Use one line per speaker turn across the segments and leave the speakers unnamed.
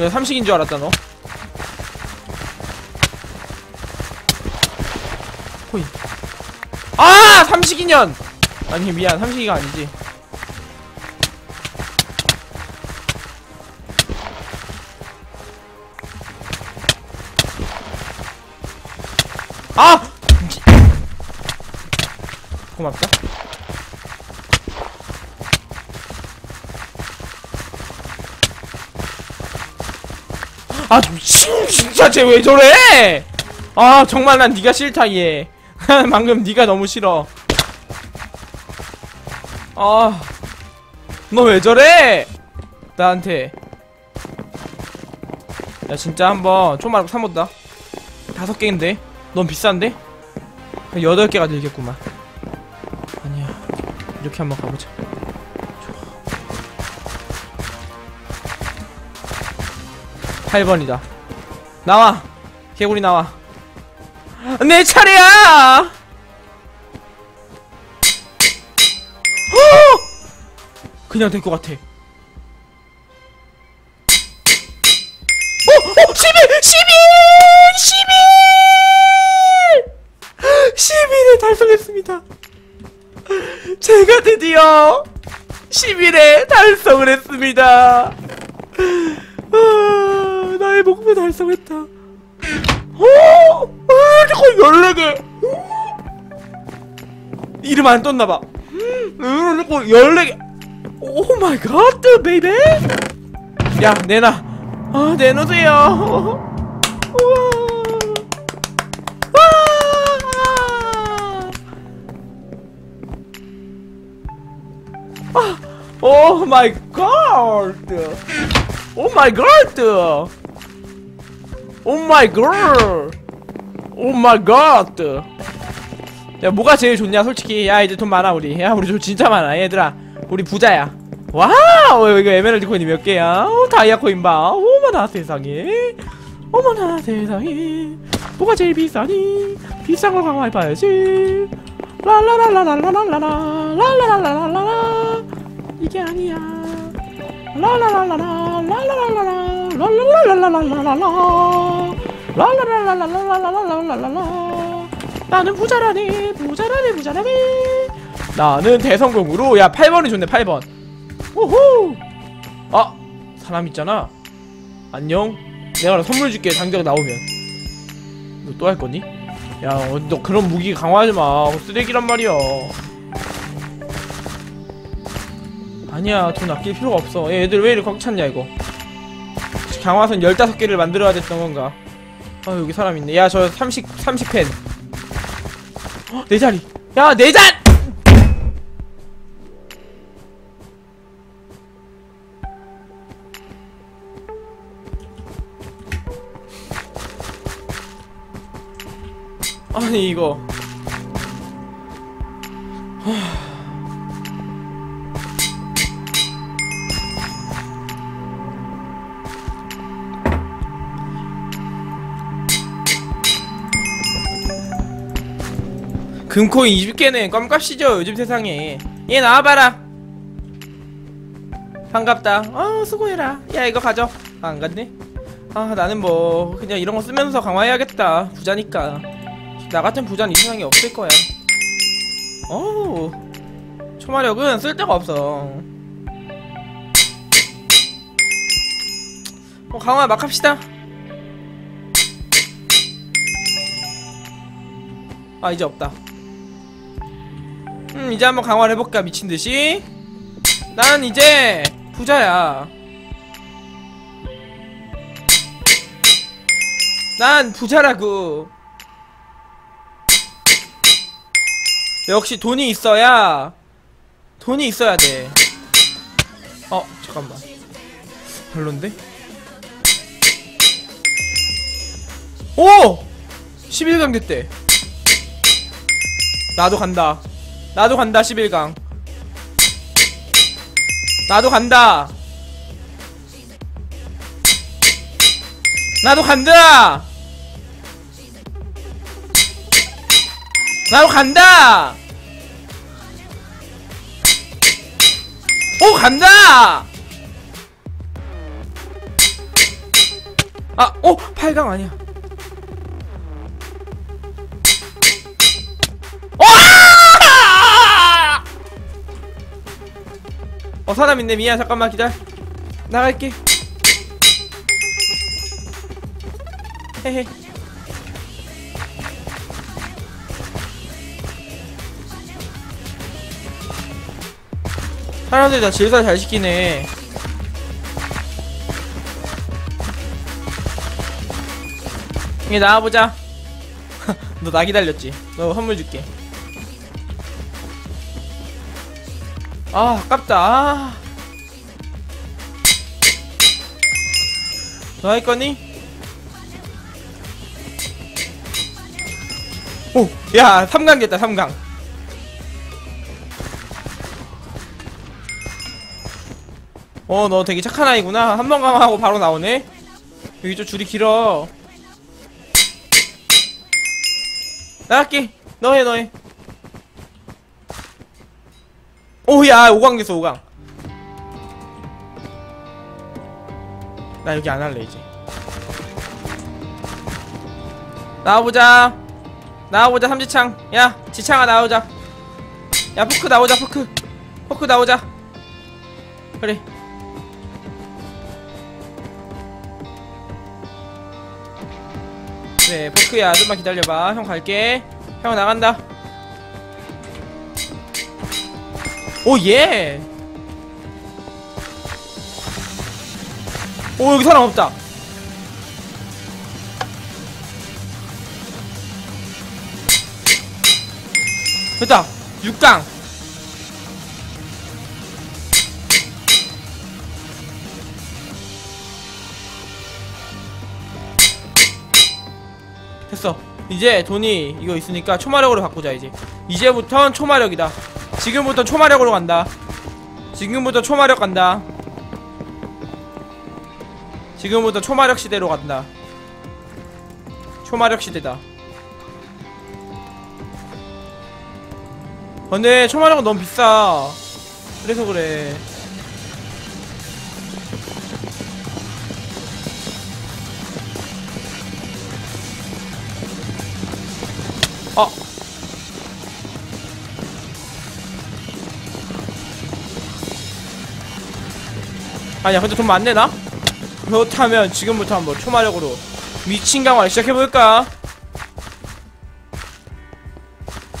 야 삼식인 줄 알았다 너. 호이. 아! 삼식이년! 아니 미안. 삼식이가 아니지. 아! 고맙다 아 진짜 쟤 왜 저래? 아 정말 난 네가 싫다 얘. 방금 네가 너무 싫어. 아 너 왜 저래? 나한테. 야 진짜 한번 좀 말고 사본다. 다섯 개인데? 넌 비싼데? 여덟 개가 들겠구만. 아니야. 이렇게 한번 가보자 8번이다 나와 개구리 나와 내 차례야 허! 그냥 될 것 같아 어! 어! 11! 11! 11! 11을 달성했습니다 제가 드디어 10일에 달성을 했습니다 목표 달성했다. 오! 아, 거의 14개! 이름 안 떴나 봐. 음, 거의 14개. 오 마이 갓, 베이베! 야, 내놔. 아, 내놓으세요. 우와. 아! 오 마이 갓! 오 마이 갓! 오 마이 갓! 오 마이 갓! 야 뭐가 제일 좋냐? 솔직히 야 이제 돈 많아 우리. 야 우리 돈 진짜 많아 얘들아. 우리 부자야. 와우 이거 에메랄드 코인이 몇 개야? 어, 다이아 코인 봐. 어머나 세상에. 어머나 세상에. 뭐가 제일 비싸니? 비싼 걸 강화해봐야지. 랄라랄라랄라랄라라. 랄라랄라랄라라. 이게 아니야. 라라라라라. 라라라라라 랄랄랄랄랄랄랄라 랄랄랄랄랄랄랄랄랄라 나는 부자라네 부자라네 부자라네 나는 대성공으로 야 8번이 좋네 8번 오호 아 사람 있잖아 안녕 내가 선물 줄게 장작 나오면 너 또 할 거니? 야, 어, 너 그런 무기 강화하지 마. 쓰레기란 말이야. 아니야, 돈 아낄 필요가 없어. 얘, 애들 왜 이렇게 꽉 찼냐, 이거. 강화선 15개를 만들어야 됐던 건가. 아, 여기 사람 있네. 야, 저 30, 30펜. 어, 내 자리. 야, 내 잔! 아니 이거 금코인 20개는 껌값이죠 요즘 세상에. 얘 나와봐라. 반갑다. 어 수고해라. 야 이거 가져. 아, 안 갔네? 아 나는 뭐 그냥 이런 거 쓰면서 강화해야겠다. 부자니까. 나 같은 부자는 이 세상에 없을 거야. 어우 초마력은 쓸데가 없어. 어, 강화 막 합시다. 아 이제 없다 음 이제 한번 강화를 해볼까 미친듯이? 난 이제 부자야. 난 부자라고. 역시 돈이 있어야 돈이 있어야 돼. 어, 잠깐만. 별론데? 오! 11강 됐대. 나도 간다 나도 간다 11강. 나도 간다. 나도 간다. 나도 간다. 오 간다. 아, 어, 8강 아니야. 어, 사람 있네. 미안, 잠깐만 기다려. 나갈게. 헤헤. 사람들이 다 질서 잘 시키네. 이게 나와보자. 너 나 기다렸지? 너 선물 줄게. 아, 아깝다. 아. 너할 거니? 오, 야, 3강 됐다, 3강. 어, 너 되게 착한 아이구나. 한 번 강하고 바로 나오네. 여기 좀 줄이 길어. 나갈게. 너 해, 너 해. 오, 야, 5강 됐어, 5강. 나 여기 안 할래, 이제. 나와보자. 나와보자, 삼지창. 야, 지창아, 나오자. 야, 포크 나오자, 포크. 포크 나오자. 그래. 그래, 포크야, 좀만 기다려봐. 형 갈게. 형 나간다. 오, 예! 오, 여기 사람 없다. 됐다. 6강. 됐어. 이제 돈이 이거 있으니까 초마력으로 바꾸자 이제. 이제부턴 초마력이다. 지금부터 초마력으로 간다. 지금부터 초마력 간다. 지금부터 초마력 시대로 간다. 초마력 시대다. 근데 초마력은 너무 비싸. 그래서 그래. 아니야, 근데 돈 많네, 나? 그렇다면 지금부터 한번 초마력으로 미친 강화를 시작해볼까?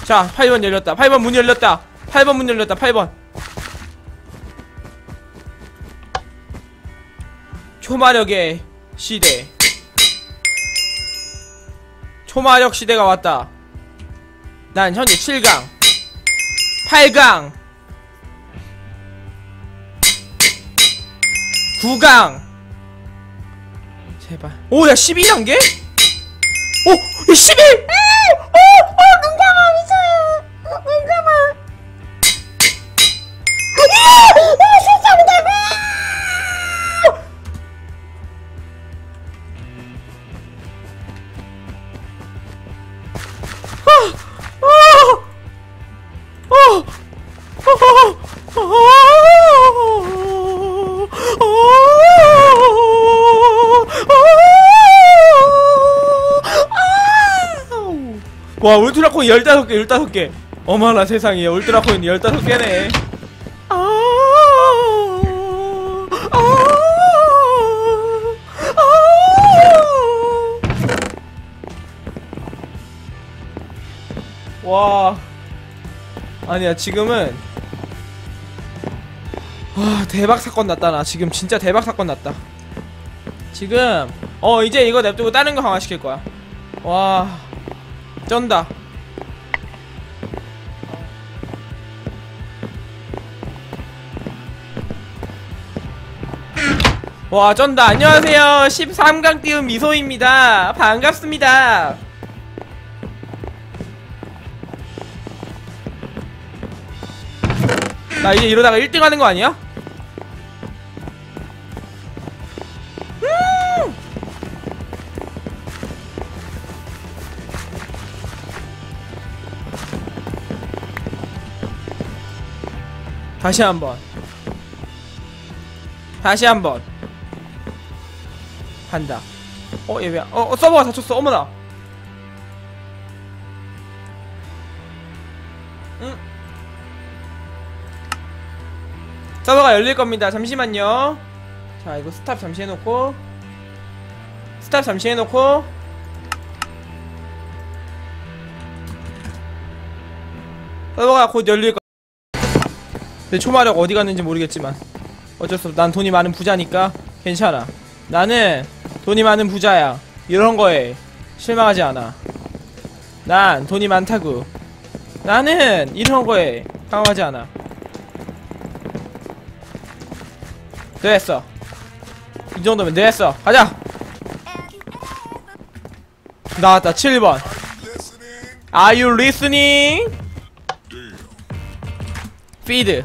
자, 8번 열렸다. 8번 문 열렸다. 8번 문 열렸다. 8번. 초마력의 시대. 초마력 시대가 왔다. 난 현재 7강. 8강. 9강. 제발. 오, 야, 12단계? 오, 야, 11! 오, 오, 눈감아, 와 울트라코인 15개 15개. 어머나 세상에. 울트라코인 15개네. 와. 아니야 지금은. 와 대박 사건 났다 나. 지금 진짜 대박 사건 났다. 지금 어 이제 이거 냅두고 다른 거 강화시킬 거야. 와 쩐다. 와 쩐다. 안녕하세요. 13강 띄운 미소입니다. 반갑습니다. 나 이제 이러다가 1등 하는 거 아니야? 다시 한번 다시 한번 한다 어, 얘 왜, 어, 어, 서버가 닫혔어. 어머나. 응. 서버가 열릴 겁니다. 잠시만요. 자, 이거 스탑 잠시 해놓고. 스탑 잠시 해놓고. 서버가 곧 열릴 거. 내 초마력 어디 갔는지 모르겠지만. 어쩔 수 없어. 난 돈이 많은 부자니까 괜찮아. 나는 돈이 많은 부자야. 이런 거에 실망하지 않아. 난 돈이 많다고. 나는 이런 거에 당황하지 않아. 됐어. 이 정도면 됐어. 가자. 나왔다. 7번. Are you listening? feed.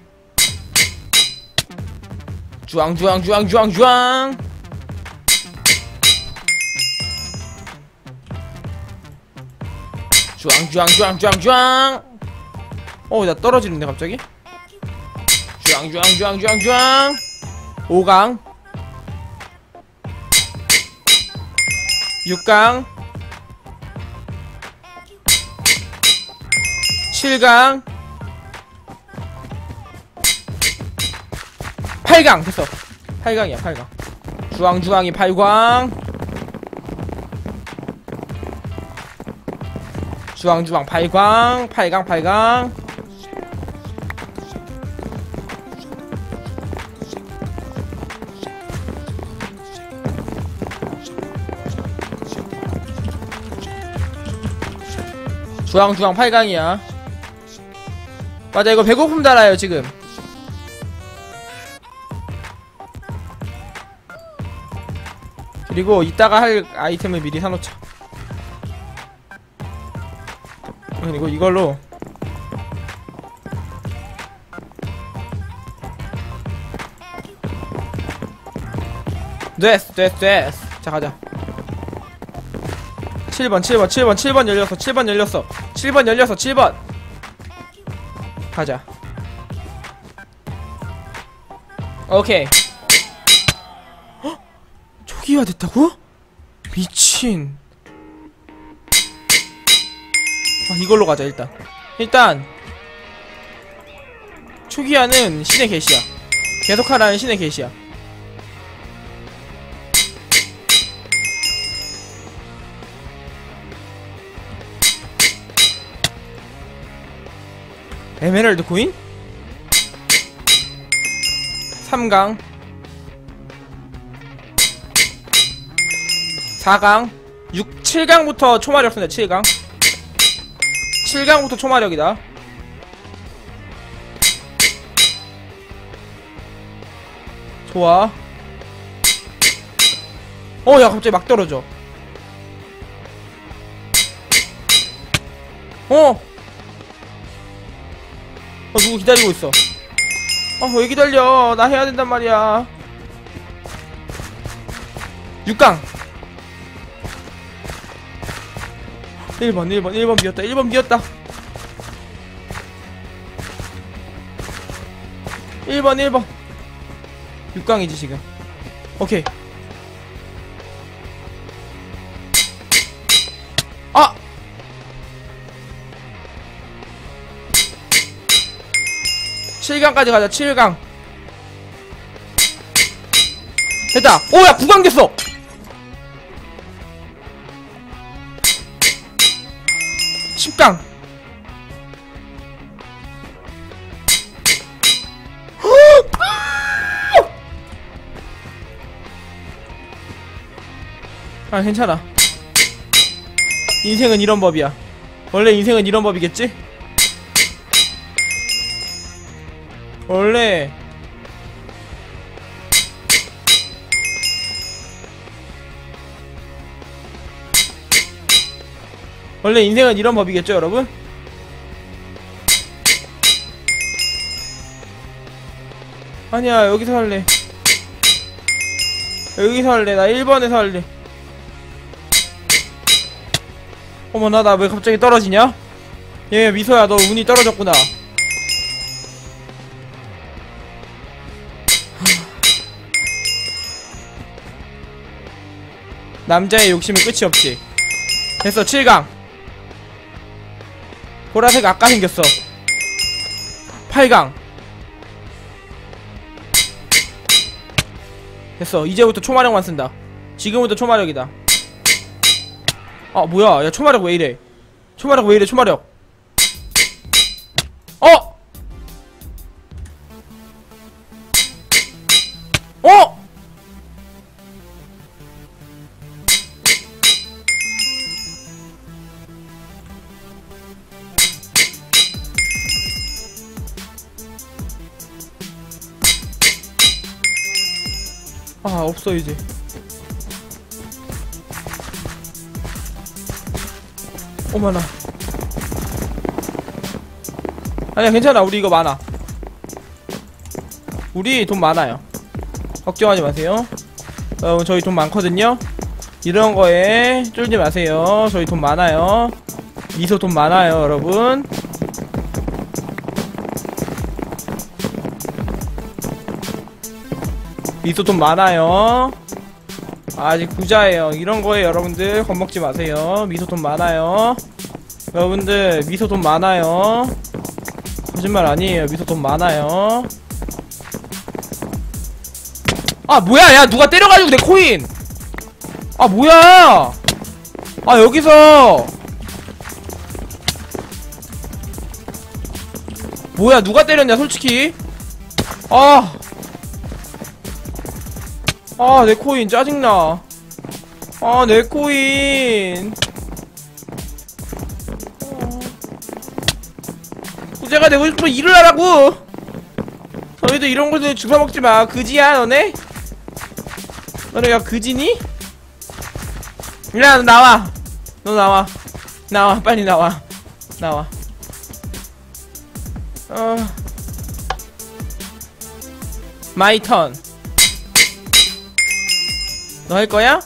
주앙주앙주앙주앙주앙 주앙주앙주앙주앙주앙 어나 떨어지는데 갑자기? 주앙주앙주앙주앙주앙 5강. 6강. 7강. 8강 됐어. 8강이야 8강. 주황주황이 8강 주황주황 8강 8강 8강. 주황주황 8강이야. 맞아 이거 배고픔 달아요 지금 그리고 이따가 할 아이템을 미리 사놓자. 그리고 이걸로 됐어 됐어 됐어. 자 가자. 7번 7번 7번 7번 열렸어 7번 열렸어. 7번 열렸어 7번. 가자. 오케이. 헉? 초기화 됐다고? 미친. 아, 이걸로 가자 일단. 일단 초기화는 신의 계시야. 계속하라는 신의 계시야. 에메랄드 코인? 3강 4강 6, 7강부터 초마력 쓴다 7강 7강부터 초마력이다 좋아 어야 갑자기 막 떨어져 어 어, 누구 기다리고 있어. 어, 왜 기다려? 나 해야 된단 말이야. 6강! 1번, 1번, 1번 비었다, 1번 비었다. 1번, 1번. 6강이지, 지금. 오케이. 아! 7강까지 가자 7강 됐다 오야 9강 됐어 아 괜찮아. 인생은 이런 법이야. 원래 인생은 이런 법이겠지? 원래 원래 인생은 이런 법이겠죠 여러분? 아니야 여기서 할래. 여기서 할래. 나 1번에서 할래. 어머나 나 왜 갑자기 떨어지냐? 얘 미소야 너 운이 떨어졌구나. 남자의 욕심은 끝이 없지. 됐어 7강. 보라색 아까 생겼어. 8강. 됐어 이제부터 초마력만 쓴다. 지금부터 초마력이다 아 뭐야? 야 초마력 왜 이래? 초마력 왜 이래? 초마력. 어! 어! 아 없어 이제 오마나. 아니야 괜찮아. 우리 이거 많아. 우리 돈 많아요. 걱정하지 마세요. 여러분 저희 돈 많거든요. 이런 거에 쫄지 마세요. 저희 돈 많아요. 미소 돈 많아요 여러분. 미소 돈 많아요 아직 부자예요. 이런 거에 여러분들 겁먹지 마세요. 미소 돈 많아요. 여러분들 미소 돈 많아요. 거짓말 아니에요. 미소 돈 많아요. 아 뭐야? 야 누가 때려가지고 내 코인! 아 뭐야? 아 여기서! 뭐야? 누가 때렸냐 솔직히? 아 아, 내 코인 짜증나. 아, 내 코인. 부자가 되고 싶으면 일을 하라고! 너희도 이런 것들 주워 먹지 마. 그지야, 너네? 너네 야, 그지니? 야, 너 나와. 너 나와. 나와, 빨리 나와. 나와. 어. 마이 턴. 너 할 거야?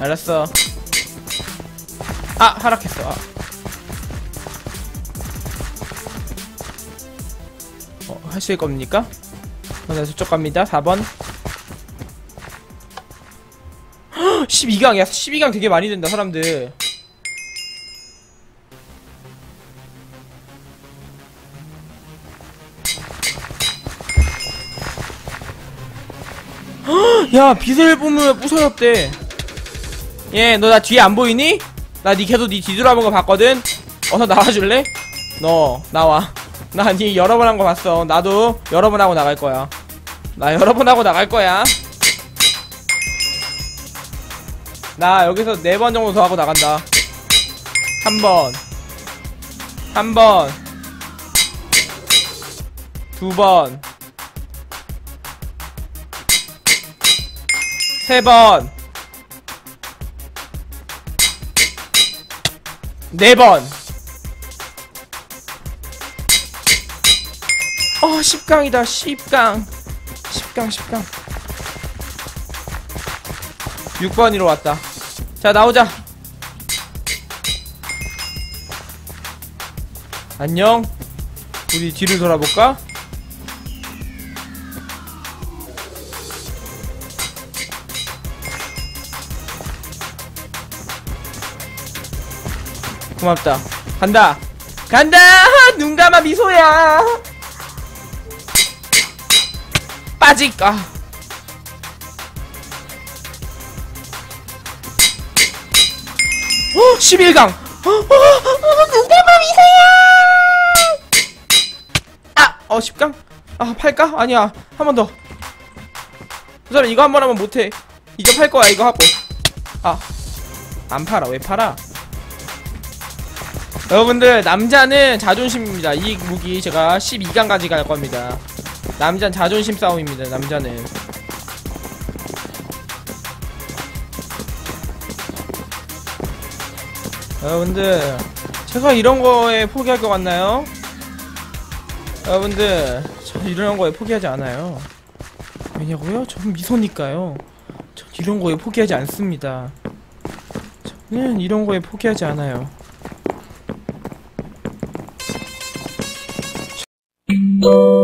알았어. 아, 하락했어. 아. 어, 하실 겁니까? 어, 나 저쪽 갑니다. 4번. 12강, 야, 12강 되게 많이 된다, 사람들. 야 빛을 뿜으면 부서졌대 얘 너 나 뒤에 안 보이니? 나 니 계속 니 뒤돌아본 거 봤거든? 어서 나와줄래? 너 나와. 나 니 여러 번 한 거 봤어. 나도 여러 번 하고 나갈 거야. 나 여러 번 하고 나갈 거야. 나 여기서 네 번 정도 더 하고 나간다. 한 번. 한 번. 두 번 세 번, 네 번. 어, 10강이다, 10강. 10강, 10강. 6번이로 왔다. 자, 나오자. 안녕. 우리 뒤를 돌아볼까? 고맙다. 간다. 간다. 눈 감아 미소야. 빠질까. 어, 11강. 어, 어, 어, 눈 감아 미소야. 아, 어, 10강. 아, 팔까? 아니야. 한 번 더. 그 사람 이거 한 번 하면 못해. 이거 팔 거야. 이거 하고. 아, 안 팔아. 왜 팔아? 여러분들 남자는 자존심입니다. 이 무기 제가 12강까지 갈 겁니다. 남자는 자존심 싸움입니다 남자는. 여러분들 제가 이런 거에 포기할 것 같나요? 여러분들 저 이런 거에 포기하지 않아요. 왜냐고요? 전 미소니까요. 전 이런 거에 포기하지 않습니다. 저는 이런 거에 포기하지 않아요
Thank.